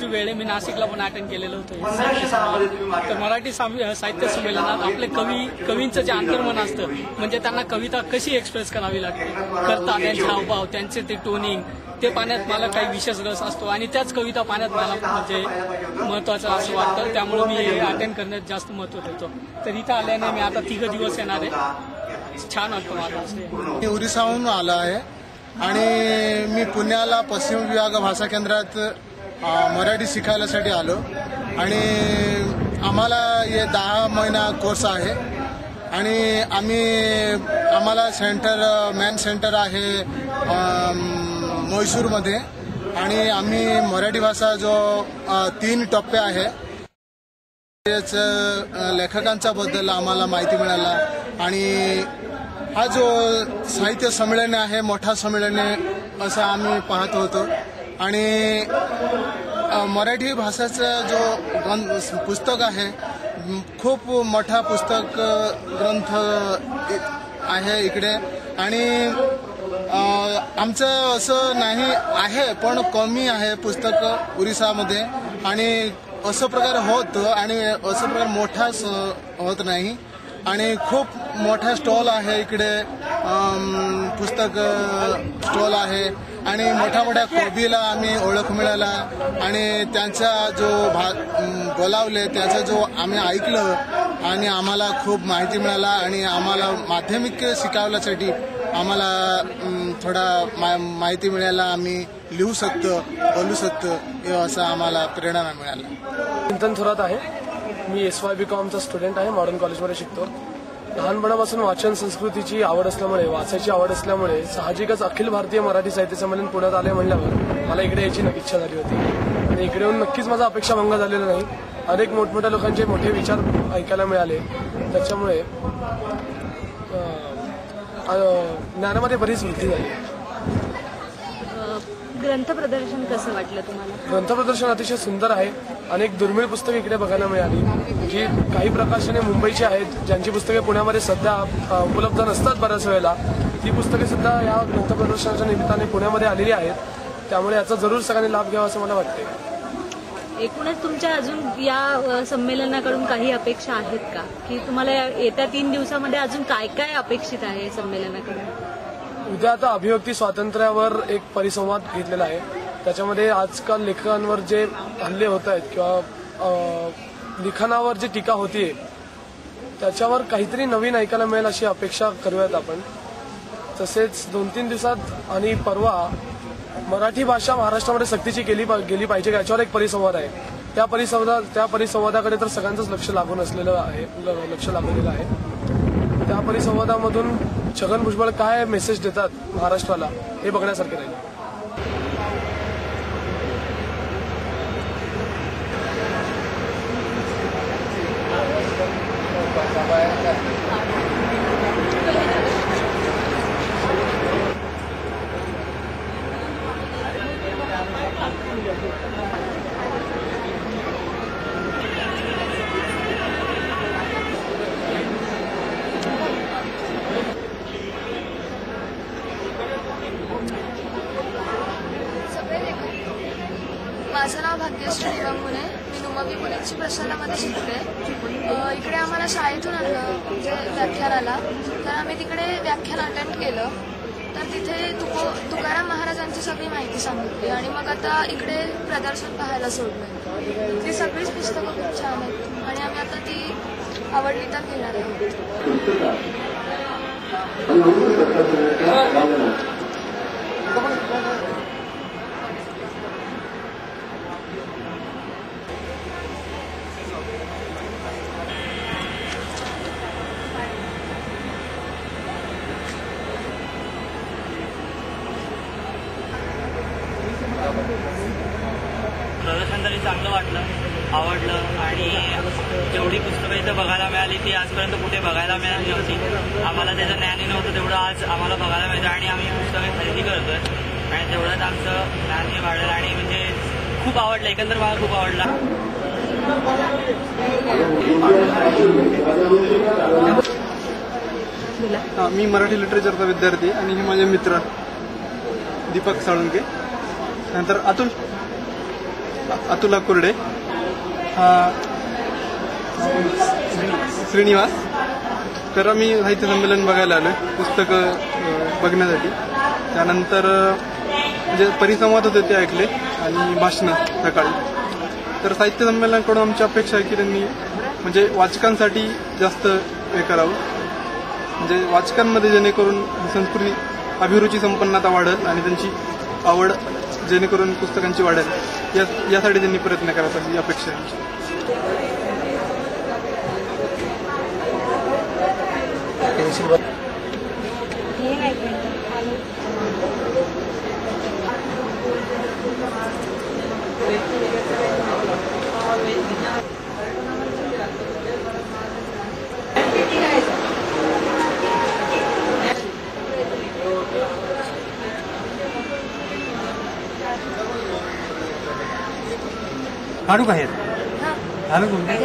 श्री वेळे मी नाशिकला पण अटेंड केलेलं होतं. हे. तर मराठी साहित्य संमेलनात आपले कवी कवींचं जे अंतर्मन असतं म्हणजे त्यांना कविता कशी एक्सप्रेस करावी लागते? करता त्यांचे हावभाव त्यांचे ते टोनिंग ते पाण्यात मला काही विशेष रस असतो आणि त्याच कविता पाण्यात मला म्हणजे महत्वाचं असं वाटतं. त्यामुळे मी हे अटेंड करण्यात जास्त महत्त्व देतो. तर इथं आल्याने मी आता तिघ दिवस येणार आहे. छान वाटतं मला असं. मी उरिसाहून आलो आहे आणि मी पुण्याला पश्चिम विभाग भाषा केंद्रात मराठी शिकायलासाठी आलो. आणि आम्हाला हे दहा महिना कोर्स आहे. आणि आम्ही आम्हाला सेंटर मॅन सेंटर आहे म्हैसूरमध्ये आणि आम्ही मराठी भाषा जो तीन टप्पे आहे त्याच लेखकांच्या बद्दल आम्हाला माहिती मिळाला. आणि हा जो साहित्य संमेलन आहे मोठा संमेलन आहे असं आम्ही पाहत होतो. आणि मराठी भाषेचं जो ग्रंथ पुस्तक आहे खूप मोठा पुस्तक ग्रंथ आहे इकडे. आणि आमचं असं नाही आहे पण कमी आहे पुस्तक उरिसामध्ये. आणि असं प्रकार होत आणि असं प्रकार मोठा स- होत नाही. आणि खूप मोठा स्टॉल आहे इकडे. पुस्तक स्टॉल आहे. आणि मोठ्या मोठ्या कोबीला आम्ही ओळख मिळाला. आणि त्यांचा जो भा बोलावले त्याचा जो आम्ही ऐकलं आणि आम्हाला खूप माहिती मिळाला आणि आम्हाला माध्यमिक शिकवल्यासाठी आम्हाला थोडा मा माहिती मिळायला आम्ही लिहू शकतो बोलू शकतो हे असं आम्हाला प्रेरणा मिळाला. चिंतन थोरात आहे. मी एस वाय बी कॉमचा स्टुडंट आहे मॉडर्न कॉलेजमध्ये शिकतो. लहानपणापासून वाचन संस्कृतीची आवड असल्यामुळे वाचायची आवड असल्यामुळे साहजिकच अखिल भारतीय मराठी साहित्य संमेलन पुण्यात आले म्हणल्यावर मला इकडे यायची नक्की इच्छा झाली होती. आणि इकडे येऊन नक्कीच माझा अपेक्षा भंग झालेला नाही. अनेक मोठमोठ्या लोकांचे मोठे विचार ऐकायला मिळाले. त्याच्यामुळे ज्ञानामध्ये बरीच वृद्धी झाली. ग्रंथ प्रदर्शन कसं वाटलं तुम्हाला? ग्रंथ प्रदर्शन अतिशय सुंदर आहे. अनेक दुर्मिळ पुस्तके इकडे बघायला मिळाली. जी काही प्रकाशने मुंबईची आहेत ज्यांची पुस्तके पुण्यामध्ये सध्या उपलब्ध नसतात बऱ्याच वेळेला ती पुस्तके सुद्धा या ग्रंथ प्रदर्शनाच्या निमित्ताने पुण्यामध्ये आलेली आहेत. त्यामुळे याचा जरूर सगळ्यांनी लाभ घ्यावा असं मला वाटते एकूणच तुमच्या अजून या संमेलनाकडून काही अपेक्षा आहेत का? की तुम्हाला येत्या तीन दिवसामध्ये अजून काय काय अपेक्षित आहे संमेलनाकडून? उद्या आता अभिव्यक्ती स्वातंत्र्यावर एक परिसंवाद घेतलेला आहे. त्याच्यामध्ये आजकाल लेखकांवर जे हल्ले होत आहेत किंवा लिखाणावर जी टीका होतीये त्याच्यावर काहीतरी नवीन ऐकायला मिळेल अशी अपेक्षा करूयात आपण. तसेच दोन तीन दिवसात आणि परवा मराठी भाषा महाराष्ट्रामध्ये सक्तीची केली पा- गेली पाहिजे याच्यावर एक परिसंवाद आहे. त्या परिसंवादा त्या परिसंवादाकडे तर सगळ्यांचंच लक्ष लागून असलेलं आहे लक्ष लागलेलं आहे. त्या परिसंवादामधून छगन भुजबळ काय मेसेज देतात महाराष्ट्राला हे बघण्यासारखे राहील सगळे लेखक माझं नाव भाग्यश्री दिवंगुने मी नुमवी प्रसन्नामध्ये शिकते इकडे आम्हाला शाळेतून आणलं म्हणजे व्याख्यानाला. तर आम्ही तिकडे व्याख्यान अटेंड केलं. तर तिथे तुको तुकाराम महाराजांची सगळी माहिती सांगितली. आणि मग आता इकडे प्रदर्शन पाहायला सोडलं. ती सगळीच पुस्तकं खूप छान आहेत. आणि आम्ही आता ती आवडली तर घेणार आहोत. प्रदर्शन तरी चांगलं वाटलं आवडलं आणि जेवढी पुस्तकं इथं बघायला मिळाली ती आजपर्यंत कुठे बघायला मिळाली नव्हती. आम्हाला त्याचं ज्ञानही नव्हतं तेवढं आज आम्हाला बघायला मिळतं आणि आम्ही पुस्तकं खरेदी करतोय. आणि तेवढंच आमचं ज्ञानही वाढलं आणि म्हणजे खूप आवडलं एकंदर मला खूप आवडला. मी मराठी लिटरेचरचा विद्यार्थी आणि हे माझे मित्र दीपक साळुंके. नंतर अतुल अतुला कुर्डे हा श्रीनिवास. तर आम्ही साहित्य संमेलन बघायला आलो पुस्तकं बघण्यासाठी. त्यानंतर म्हणजे जे परिसंवाद होते ते ऐकले आणि भाषणं सकाळी. तर साहित्य संमेलनाकडून आमची अपेक्षा आहे की त्यांनी म्हणजे वाचकांसाठी जास्त हे करावं. म्हणजे वाचकांमध्ये जेणेकरून संस्कृती अभिरुची संपन्नता वाढेल आणि त्यांची आवड जेणेकरून पुस्तकांची वाढेल या यासाठी त्यांनी प्रयत्न करावा ही अपेक्षा आहे. काढू बाहेर. आलो तुमच्या